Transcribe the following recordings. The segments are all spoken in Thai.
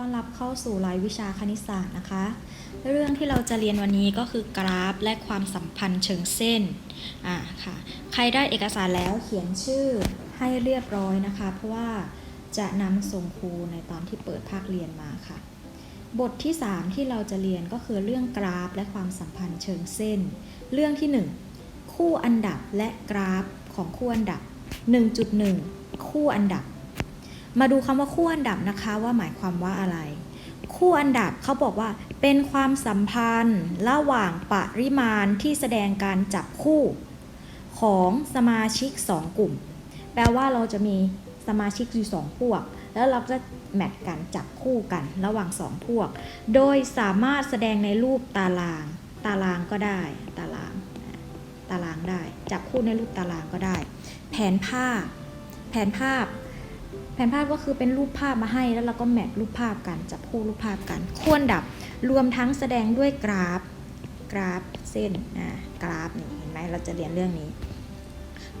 ต้อนรับเข้าสู่รายวิชาคณิตศาสตร์นะคะ เรื่องที่เราจะเรียนวันนี้ก็คือกราฟและความสัมพันธ์เชิงเส้นอ่าค่ะใครได้เอกสารแล้วเขียนชื่อให้เรียบร้อยนะคะ เพราะว่าจะนำส่งครูในตอนที่เปิดภาคเรียนมาค่ะ บทที่ 3 ที่เราจะเรียนก็คือเรื่องกราฟและความสัมพันธ์เชิงเส้น เรื่องที่ 1 คู่อันดับและกราฟของคู่อันดับ 1.1 คู่อันดับ มาดูคำว่าคู่อันดับนะคะว่าหมายความว่าอะไร คู่อันดับเขาบอกว่า เป็นความสัมพันธ์ ระหว่างปริมาณที่แสดงการจับคู่ของสมาชิก 2 กลุ่ม แปลว่าเราจะมีสมาชิกอยู่ 2 พวก แล้วเราจะแมทกันจับคู่กันระหว่าง 2 พวก โดยสามารถแสดงในรูปตาราง ตารางก็ได้ ตาราง ตารางได้ จับคู่ในรูปตารางก็ได้ แผนภาพ แผนภาพ ผนภาพก็คือเป็นรูปภาพมาให้แล้วเราก็แมทรูปภาพกันจับคู่รูปภาพกันควรดับรวมทั้งแสดงด้วยกราฟกราฟเส้นนะกราฟนี่เห็นไหมเราจะเรียนเรื่องนี้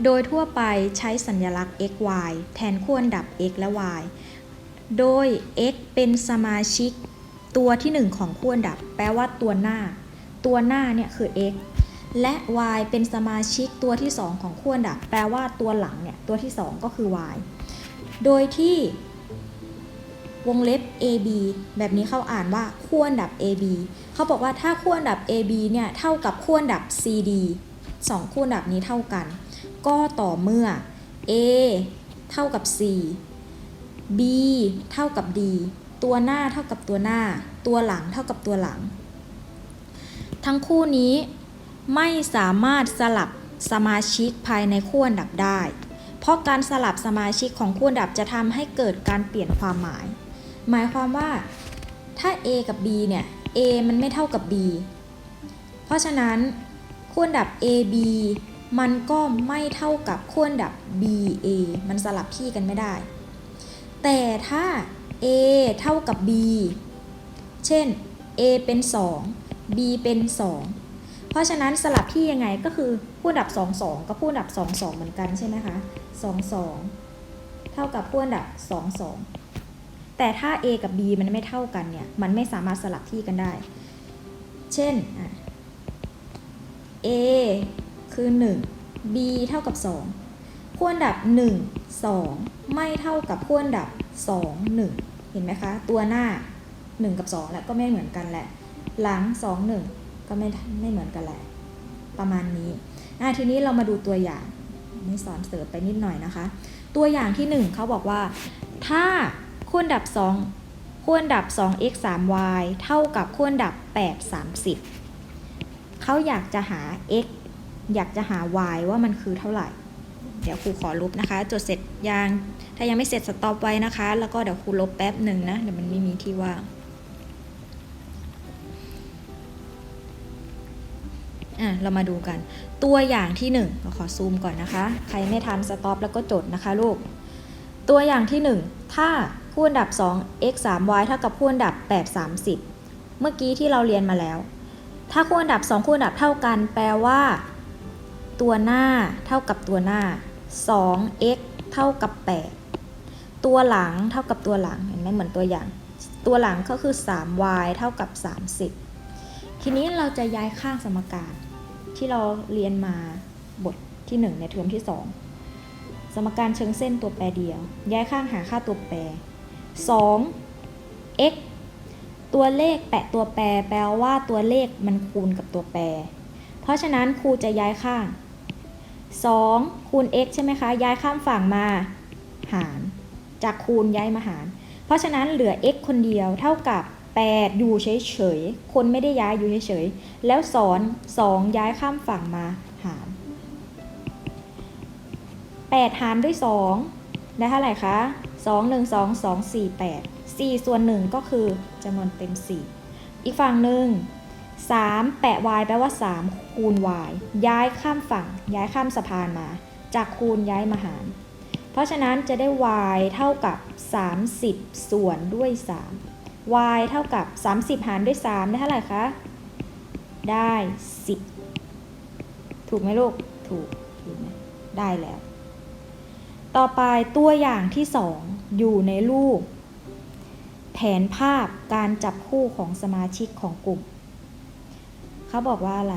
โดยทั่วไปใช้สัญลักษณ์ x y แทนคู่อันดับ x และ y โดย x เป็นสมาชิกตัวที่ 1 ของคู่อันดับ แปลว่าตัวหน้า ตัวหน้าเนี่ยคือ x และ y เป็นสมาชิกตัวที่ 2 ของคู่อันดับ แปลว่าตัวหลังเนี่ยตัวที่ 2 ก็คือ y โดยที่วงเล็บ AB แบบนี้เขาอ่านว่าคู่อันดับ AB เขาบอกว่าถ้าคู่อันดับ AB เนี่ยเท่ากับคู่อันดับ CD สองคู่อันดับนี้เท่ากัน ก็ต่อเมื่อ A เท่ากับ C B เท่ากับ D ตัวหน้าเท่ากับตัวหน้า ตัวหลังเท่ากับตัวหลัง ทั้งคู่นี้ไม่สามารถสลับสมาชิกภายในคู่อันดับได้ เพราะการสลับสมาชิกของคู่อันดับจะทำให้เกิดการเปลี่ยนความหมาย หมายความว่าถ้า A กับ B เนี่ย A มันไม่เท่ากับ B เพราะฉะนั้นคู่อันดับ AB มันก็ไม่เท่ากับคู่อันดับ BA มันสลับที่กันไม่ได้ แต่ถ้า A เท่ากับ B เช่น A เป็น 2 B เป็น 2 เพราะฉะนั้นสลับที่ยังไงก็คือคู่อันดับ2 2กับคู่อันดับ 2 2 เหมือนกันใช่ไหมคะ2 2 เท่ากับคู่อันดับ 2 2 แต่ถ้า A กับ B มันไม่เท่ากันเนี่ย มันไม่สามารถสลับที่กันได้ เช่นอะ A คือ 1 B เท่ากับ 2คู่อันดับ 1 2 ไม่เท่ากับคู่อันดับ 2 1 เห็นไหมคะ ตัวหน้า 1 กับ 2 แล้วก็ไม่เหมือนกันแหละ หลัง 2 1 ก็ไม่ไม่เหมือนกันแหละ ประมาณนี้อะทีนี้เรามาดูตัวอย่างนี่สอนเสริมไปนิดหน่อยนะคะ ตัวอย่างที่ 1เขาบอกว่า ถ้าคู่อันดับ 2คู่อันดับ 2x 3y เท่ากับคู่อันดับ 8 30เขาอยากจะหา x อยากจะหา y ว่ามันคือเท่าไหร่ เดี๋ยวครูขอลบนะคะ จดเสร็จยัง ถ้ายังไม่เสร็จสต็อปไว้นะคะ แล้วก็เดี๋ยวครูลบแป๊บหนึ่งนะ เดี๋ยวมันไม่มีที่ว่าง อะเรามาดูกัน ตัวอย่างที่ 1 เราขอซูมก่อนนะคะ ใครไม่ทันสต็อปแล้วก็จดนะคะลูก ตัวอย่างที่ 1 ถ้าคู่อันดับ 2 x 3 y เท่ากับคู่อันดับ 8 30 เมื่อกี้ที่เราเรียนมาแล้ว ถ้าคู่อันดับ 2 คู่อันดับเท่ากัน แปลว่า ตัวหน้าเท่ากับตัวหน้า 2x เท่ากับ 8 ตัวหลังเท่ากับตัวหลัง เห็นไหมเหมือนตัวอย่าง ตัวหลังก็คือ 3y เท่ากับ 30 ทีนี้เราจะย้ายข้างสมการ ที่เราเรียนมาบทที่ 1 ในเทอมที่ 2 สมการเชิงเส้นตัวแปรเดียว ย้ายข้างหาค่าตัวแปร 2 x ตัวเลขแปะตัวแปร แปลว่าตัวเลขมันคูณกับตัวแปร เพราะฉะนั้นครูจะย้ายข้าง 2 คูณ x ใช่ไหมคะ ย้ายข้ามฝั่งมาหาร จากคูณย้ายมาหาร เพราะฉะนั้นเหลือ x คนเดียวเท่ากับ 8 อยู่เฉยๆ คนไม่ได้ย้ายอยู่เฉยๆ แล้วสอน 2 ย้ายข้ามฝั่งมาหาร 8 หารด้วย 2 ได้เท่าไหร่คะ 2 1 2 2 4 8 4 ส่วน 1 ก็คือจำนวนเต็ม 4 อีกฝั่งหนึ่ง3แปะ y แปลว่า 3 คูณ y ย้ายข้ามฝั่ง ย้ายข้ามสะพานมา จากคูณย้ายมาหาร เพราะฉะนั้นจะได้ y เท่ากับ 30 ส่วนด้วย 3 y เท่ากับ 30 หารด้วย 3 ได้เท่าไหร่คะ ได้ 10 ถูกไหมลูก ถูกถูกไหมได้แล้ว ต่อไปตัวอย่างที่ 2 อยู่ในรูป แผนภาพการจับคู่ของสมาชิกของกลุ่ม เขาบอกว่าอะไร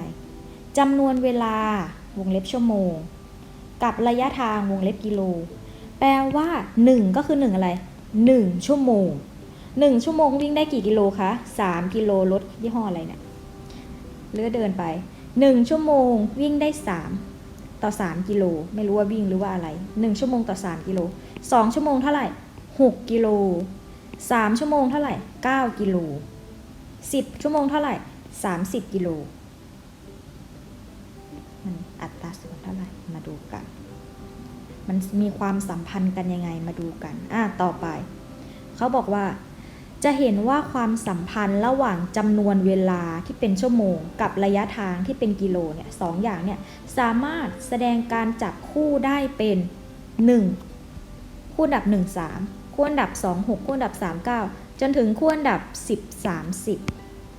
จำนวนเวลาวงเล็บชั่วโมง กับระยะทางวงเล็บกิโล แปลว่า 1 ก็คือ 1 อะไร 1 ชั่วโมง 1 ชั่วโมงวิ่งได้กี่กิโลคะ 3 กิโลรถยี่ห้ออะไรเนี่ยเลือเดินไป 1 ชั่วโมงวิ่งได้ 3 ต่อ 3 กิโล ไม่รู้ว่าวิ่งหรือว่าอะไร 1 ชั่วโมงต่อ 3 กิโล 2 ชั่วโมงเท่าไหร่ 6 กิโล 3 ชั่วโมงเท่าไหร่ 9 กิโล 10 ชั่วโมงเท่าไหร่ 30 กิโล มันอัตราส่วนเท่าไหร่ มาดูกัน มันมีความสัมพันธ์กันยังไงมาดูกัน อะ ต่อไป เขาบอกว่า จะเห็นว่าความสัมพันธ์ระหว่างจำนวนเวลาที่เป็นชั่วโมง กับระยะทางที่เป็นกิโลเนี่ยสองอย่างเนี่ยสามารถแสดงการจับคู่ได้เป็น 1 คู่อันดับ 1 3 คู่อันดับ 2 6 คู่อันดับ 3 9 จนถึงคู่อันดับ 10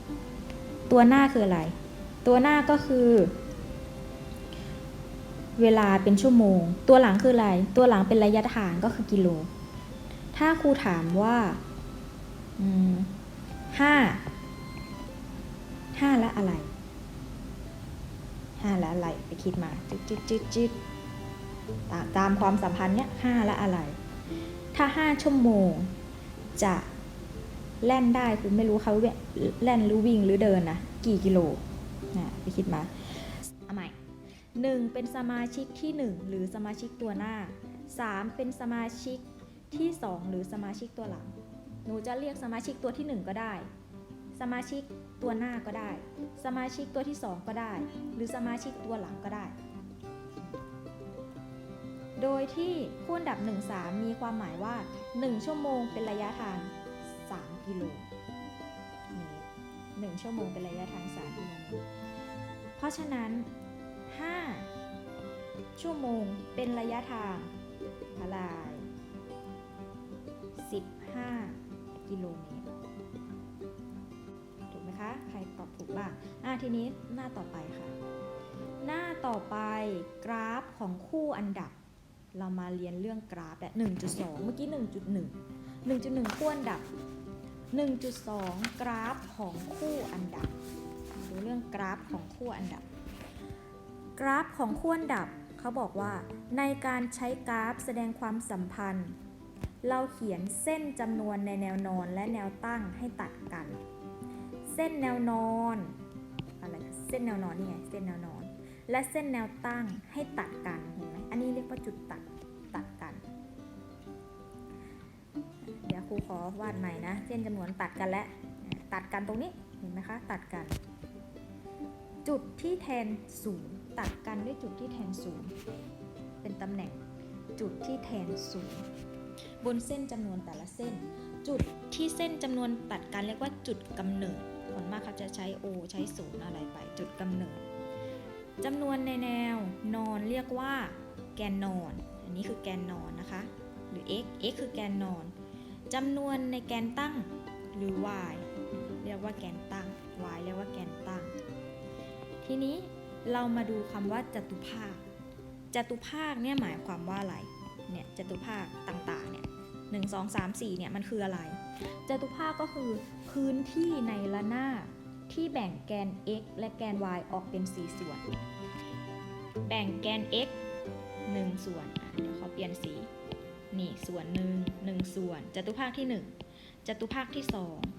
30 ตัวหน้าคืออะไร ตัวหน้าก็คือ เวลาเป็นชั่วโมง ตัวหลังคืออะไร ตัวหลังเป็นระยะทางก็คือกิโล ถ้าครูถามว่า ห้าห้าและอะไรห้าและอะไรไปคิดมาจิดจิดจิดจิดตามตามความสัมพันธ์เนี้ยห้าและอะไร ถ้าห้าชั่วโมงจะแล่นได้คุณไม่รู้เขาแล่นหรือวิ่งหรือเดินนะกี่กิโลนะไปคิดมาเอาใหม่1เป็นสมาชิกที่ 1 หรือสมาชิกตัวหน้า 3 เป็นสมาชิกที่ 2 หรือสมาชิกตัวหลัง หนูจะเรียกสมาชิกตัวที่ 1 ก็ได้ สมาชิกตัวหน้าก็ได้ สมาชิกตัวที่ 2 ก็ได้ หรือสมาชิกตัวหลังก็ได้ โดยที่คู่อันดับ 1 3 มีความหมายว่า 1 ชั่วโมงเป็นระยะทาง 3 กิโลนี่หนึ่งชั่วโมงเป็นระยะทาง 3 กิโลเมตรเพราะฉะนั้น 5 ชั่วโมงเป็นระยะทางเท่าไร กิโลเมตรถูกไหมคะ ใครตอบถูกบ้างอะทีนี้หน้าต่อไปค่ะ หน้าต่อไปกราฟของคู่อันดับ เรามาเรียนเรื่องกราฟแบบ1.2 เมื่อกี้ 1.1 1.1 คู่อันดับ 1.2 กราฟของคู่อันดับดูเรื่องกราฟของคู่อันดับ กราฟของคู่อันดับเขาบอกว่าในการใช้กราฟแสดงความสัมพันธ์ เราเขียนเส้นจำนวนในแนวนอนและแนวตั้งให้ตัดกัน เส้นแนวนอนอะไรเส้นแนวนอนนี่ไงเส้นแนวนอน และเส้นแนวตั้งให้ตัดกันเห็นไหมอันนี้เรียกว่าจุดตัดตัดกัน เดี๋ยวครูขอวาดใหม่นะ เส้นจำนวนตัดกันและตัดกันตรงนี้เห็นไหมคะตัดกัน จุดที่แทนศูนย์ตัดกันด้วยจุดที่แทนศูนย์เป็นตำแหน่งจุดที่แทนศูนย์ บนเส้นจำนวนแต่ละเส้น จุดที่เส้นจำนวนตัดกันเรียกว่าจุดกำเนิดส่วนมากเขาจะใช้ O ใช้ศูนย์อะไรไป จุดกำเนิดจำนวนในแนวนอนเรียกว่า แกนนอน อันนี้คือแกนนอนนะคะ หรือ x x คือแกนนอนจำนวนในแกนตั้งหรือ y เรียกว่าแกนตั้ง y เรียกว่าแกนตั้ง ทีนี้เรามาดูคำว่าจตุภาคจตุภาคเนี่ยหมายความว่าอะไร เนี่ยจตุภาคต่างๆเนี่ย หนึ่งสองสามสี่เนี่ยมันคืออะไร จตุภาคก็คือพื้นที่ในระนาบที่แบ่งแกน x และแกน y ออกเป็น 4 ส่วน แบ่งแกน x 1 ส่วนเดี๋ยวขอเปลี่ยนสีนี่ส่วนหนึ่งหนึ่งส่วนจตุภาคที่ 1จตุภาคที่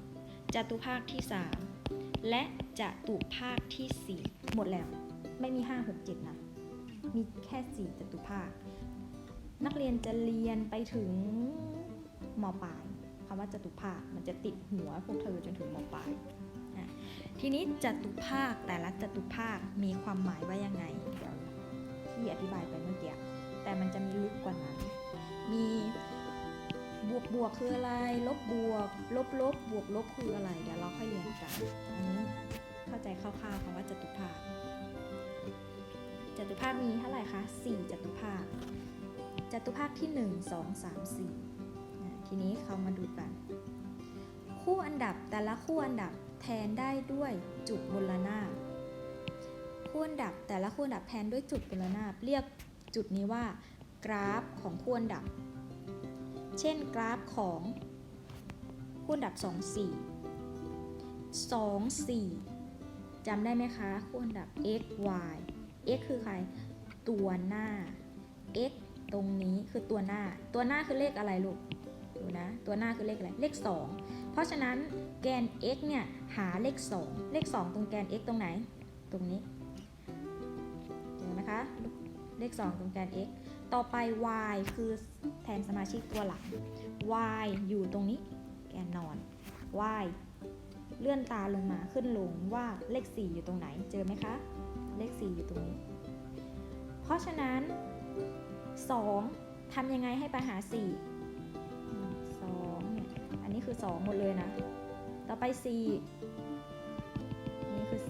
2จตุภาคที่ 3 และจตุภาคทีสี่4 หมดแล้วไม่มี 5 6 7 นะ มีแค่ 4จตุภาค นักเรียนจะเรียนไปถึง มปลายคำว่าจตุภาคมันจะติดหัวพวกเธอจนถึงมปลายอะทีนี้จตุภาคแต่ละจตุภาคมีความหมายว่ายังไงเดี๋ยวที่อธิบายไปเมื่อกี้แต่มันจะมีลึกกว่านั้น มีบวกบวกคืออะไร ลบบวก ลบลบบวกลบคืออะไร เดี๋ยวเราค่อยเรียนกันอันนี้เข้าใจคร่าวๆคำว่าจตุภาคจตุภาคมีเท่าไหร่คะ4จตุภาคจตุภาคที่ 1 2 3 4อ่ ทีนี้เขามาดูกัน คู่อันดับแต่ละคู่อันดับแทนได้ด้วยจุดบนระนาบคู่อันดับแต่ละคู่อันดับแทนด้วยจุดบนระนาบเรียกจุดนี้ว่า กราฟของคู่อันดับ เช่นกราฟของคู่คูณดับสองสี่สองสี่จำได้ไหมคะ คูณดับ x y x คือใคร ตัวหน้า x ตรงนี้คือตัวหน้า ตัวหน้าคือเลขอะไรลูก ดูนะ ตัวหน้าคือเลขอะไร เลข 2 เพราะฉะนั้นแกน x เนี่ยหาเลข 2 เลข 2 ตรงแกน x ตรงไหน ตรงนี้เจอไหมคะ เลข 2 ตรงแกน x ต่อไป y คือแทนสมาชิกตัวหลัง y อยู่ตรงนี้ แกนนอน y เลื่อนตาลงมาขึ้นลงว่าเลข 4 อยู่ตรงไหน เจอไหมคะ เลข 4 อยู่ตรงนี้ เพราะฉะนั้น 2ทำยังไงให้ไปหาสี่ คือ 2 หมดเลยนะ ต่อไป4นี่คือ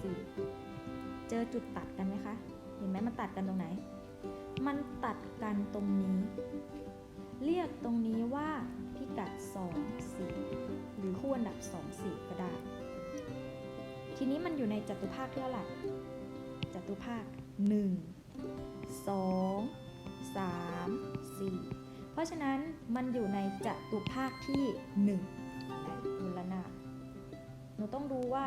4เจอจุดตัดกันไหมคะ เห็นไหมมันตัดกันตรงไหน มันตัดกันตรงนี้ เรียกตรงนี้ว่าพิกัด 2 4 หรือคู่อันดับ 2 4 ก็ได้ ทีนี้มันอยู่ในจัตุภาคเท่าไหร่ จัตุภาค 1 2 3 4 เพราะฉะนั้นมันอยู่ในจัตุภาคที่ 1 ว่า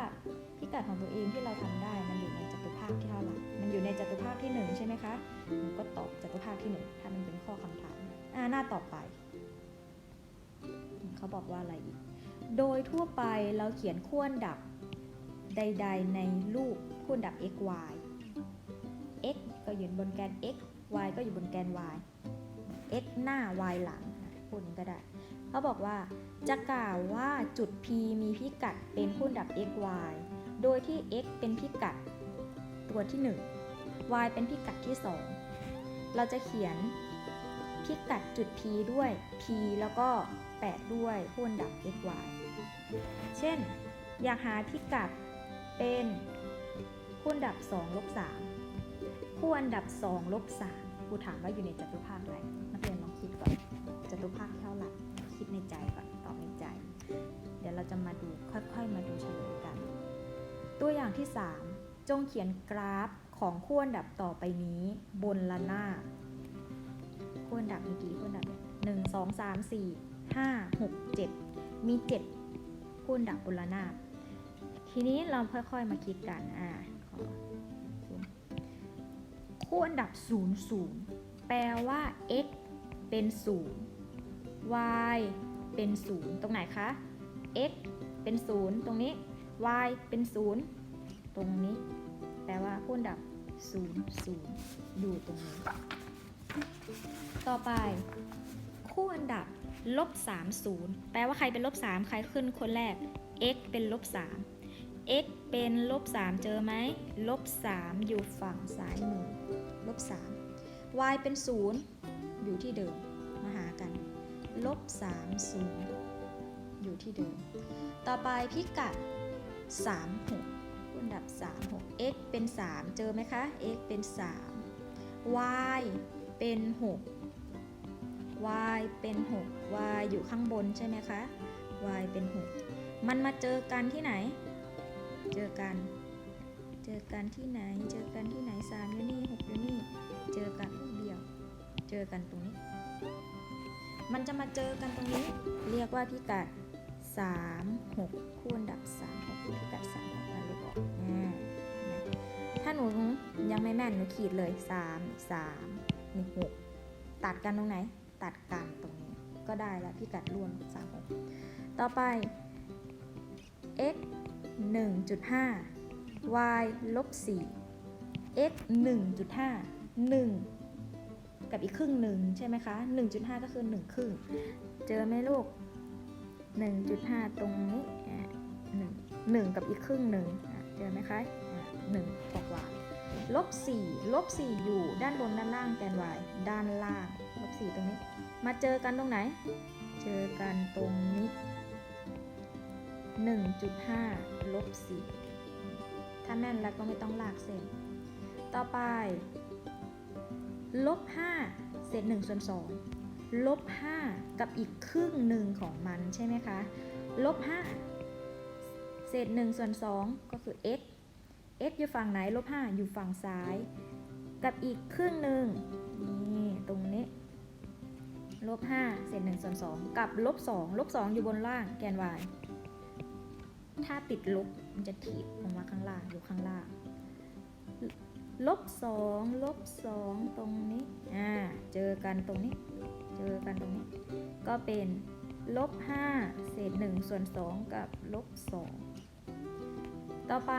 พิกัดของตัวเองที่เราทำได้มันอยู่ในจัตุภาคที่เท่าไหร่มันอยู่ในจัตุภาคที่ 1 ใช่ไหมคะหนูก็ตอบจัตุภาคที่ 1 ถ้ามันเป็นข้อคำถามหน้าต่อไป เขาบอกว่าอะไรอีก โดยทั่วไปเราเขียนขั้วนดับใด ๆ ในรูปขั้วนดับ x y x ก็อยู่บนแกน x y ก็อยู่บนแกน y x หน้า y หลังพูดอย่างนี้ก็ได้ เขาบอกว่า จะกล่าวว่าจุด P มีพิกัดเป็นคู่ดับ x y โดยที่ x เป็นพิกัดตัวที่ 1 y เป็นพิกัดที่ 2 เราจะเขียนพิกัดจุด P ด้วย P แล้วก็แปะด้วยคู่ดับ x y เช่น อยากหาพิกัดเป็นคู่ดับ2ลบ3คู่อันดับ2ลบ3ครูถามว่าอยู่ในจัตุภาคอะไรนักเรียนลองคิดก่อนจัตุภาคเท่าไหร่ คิดในใจก่อนตอบในใจ เดี๋ยวเราจะมาดูค่อยๆ มาดูเฉลยกัน ตัวอย่างที่ 3 จงเขียนกราฟของคู่อันดับต่อไปนี้บนละหน้าดคู่อันดับมีกี่คู่อันดับหนึ่งสองสามสี่ห้าหกเจ็ดมีเจ็ดคู่อันดับบนละหน้าดทีนี้เราค่อยๆมาคิดกันอ่าขอซูมคู่อันดับ 0 0 แปลว่า x เป็น 0 y เป็น 0 ตรงไหนคะ x เป็น 0 ตรงนี้ y เป็น 0 ตรงนี้ แปลว่าคู่อันดับ 0 0 อยู่ตรงนี้ ต่อไป คู่อันดับลบ3 0 แปลว่าใครเป็นลบ 3 ใครขึ้นคนแรก x เป็นลบ 3 x เป็นลบ 3 เจอไหมลบ 3 อยู่ฝั่งซ้ายมือลบ 3 y เป็น 0 อยู่ที่เดิม ลบ3 0 อยู่ที่เดิม ต่อไปพิกัด 3 6คูณดับ 3 6 x เป็น 3 เจอไหมคะ x เป็น 3 y เป็น 6 y เป็น 6 y อยู่ข้างบนใช่ไหมคะ y เป็น 6 มันมาเจอกันที่ไหน เจอกัน เจอกันที่ไหน เจอกันที่ไหน3อยู่นี่6อยู่นี่ เจอกันเดียว เจอกันตรงนี้ มันจะมาเจอกันตรงนี้ เรียกว่าพิกัด 3 6 คูณดับ 3 6พิกัด3 6กันลูกออกอ่าเห็นไหมถ้าหนูยังไม่แม่นหนูขีดเลย 3 3นี่6ตัดกันตรงไหน ตัดกันตรงนี้ ก็ได้แล้วพิกัดรวม 3 6 ต่อไป x 1.5 y ลบ4 x 1.5 1 กับอีกครึ่งหนึ่งใช่ไหมคะ 1.5 ก็คือ 1 ครึ่ง เจอไหมลูก 1.5 ตรงนี้หนึ่งหนึ่งกับอีกครึ่งหนึ่งเจอไหมคะหนึ่งกว่ากว่าลบ4ลบ4อยู่ด้านบนด้านล่างแกน y ด้านล่างลบ4ตรงนี้ มาเจอกันตรงไหน เจอกันตรงนี้ 1.5ลบ4ถ้าแม่นแล้วก็ไม่ต้องลากเส้น ต่อไป ลบ5เศษ1ส่วน2ลบ5กับอีกครึ่งหนึ่งของมันใช่ไหมคะ ลบ5เศษ1ส่วน2ก็คือ x x อยู่ฝั่งไหน ลบ5อยู่ฝั่งซ้าย กับอีกครึ่งหนึ่งนี่ตรงนี้ ลบ5เศษ1ส่วน2กับลบ2ลบ2อยู่บนล่างแกน y ถ้าติดลบมันจะถีบลงมาข้างล่างอยู่ข้างล่าง ลบสองลบสองตรงนี้อ่าเจอกันตรงนี้ เจอกันตรงนี้ ก็เป็นลบห้าเศษหนึ่งส่วนสองกับลบสองต่อไป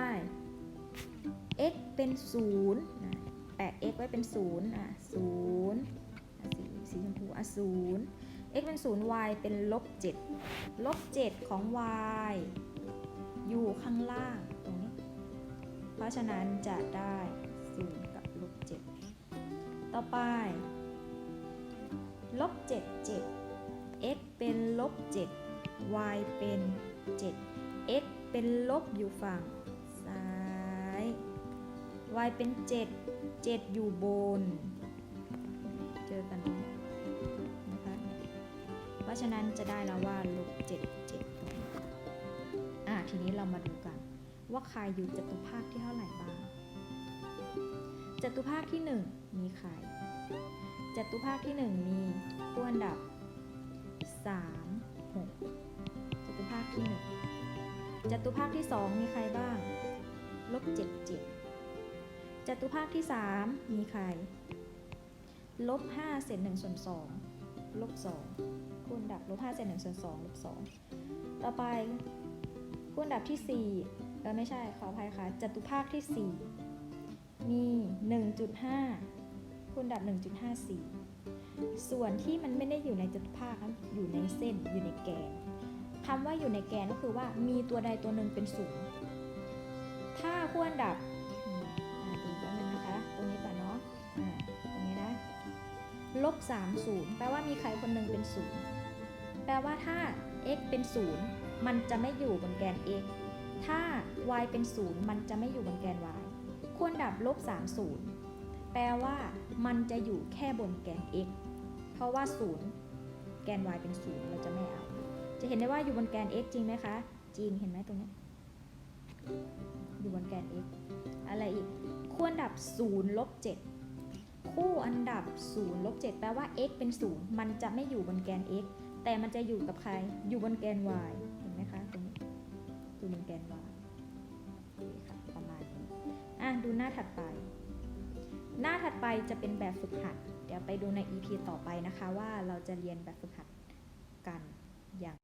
x เป็นศูนย์นะแปะ x ไว้เป็นศูนย์อะศูนย์สีสีชมพูอะศูนย์ x เป็นศูนย์ y เป็นลบเจ็ดลบเจ็ดของ y อยู่ข้างล่างตรงนี้ เพราะฉะนั้นจะได้ ศูนกับลบเจ็ดต่อไป ลบเจ็ดเจ็ด x เป็นลบเจ็ด y เป็นเจ็ด x เป็นลบอยู่ฝั่งซ้าย y เป็นเจ็ดเจ็ดอยู่บน เจอกันตรงนี้นะคะ เพราะฉะนั้นจะได้แล้วว่าลบเจ็ดเจ็ดตรงอะทีนี้เรามาดูกัน ว่าใครอยู่จตุภาคที่เท่าไหร่บ้าง จตุภาคที่ 1 มีใครจตุภาคที่ 1 มีคู่อันดับ 3 6จตุภาคที่ 1จตุภาคที่ 2 มีใครบ้างลบ7 7จตุภาคที่ 3 มีใครลบ5เศษ1ส่วน2ลบ2คูณดับลบ5เศษ1ส่วน2ลบ2ต่อไปคูณดับที่4เออไม่ใช่ขออภัยค่ะจตุภาคที่ 4 มี 1.5 คูณดับ 1.54 ส่วนที่มันไม่ได้อยู่ในจตุภาคนะอยู่ในเส้นอยู่ในแกนคำว่าอยู่ในแกนก็คือว่ามีตัวใดตัวหนึ่งเป็นศูนย์ถ้าคู่อันดับอ่าดูแป๊บนึงนะคะ ตรงนี้ก่อนเนาะตรงนี้นะลบ3 0แปลว่ามีใครคนหนึ่งเป็นศูนย์แปลว่าถ้า x เป็นศูนย์มันจะไม่อยู่บนแกน x ถ้า y เป็นศูนย์มันจะไม่อยู่บนแกน y ควรดับลบ3 0 แปลว่ามันจะอยู่แค่บนแกน x เพราะว่าศูนย์แกน y เป็นศูนย์เราจะไม่เอา จะเห็นได้ว่าอยู่บนแกน x จริงไหมคะ จริง เห็นไหมตรงนี้ อยู่บนแกน x อะไรอีกคู่อันดับ0ลบ7คู่อันดับ0ลบ7แปลว่า x เป็น 0 มันจะไม่อยู่บนแกน x แต่มันจะอยู่กับใคร อยู่บนแกน y เห็นไหมคะ ตรงนี้ อยู่บนแกน y ดูหน้าถัดไป หน้าถัดไปจะเป็นแบบฝึกหัด เดี๋ยวไปดูใน EP ต่อไปนะคะว่าเราจะเรียนแบบฝึกหัดกันอย่าง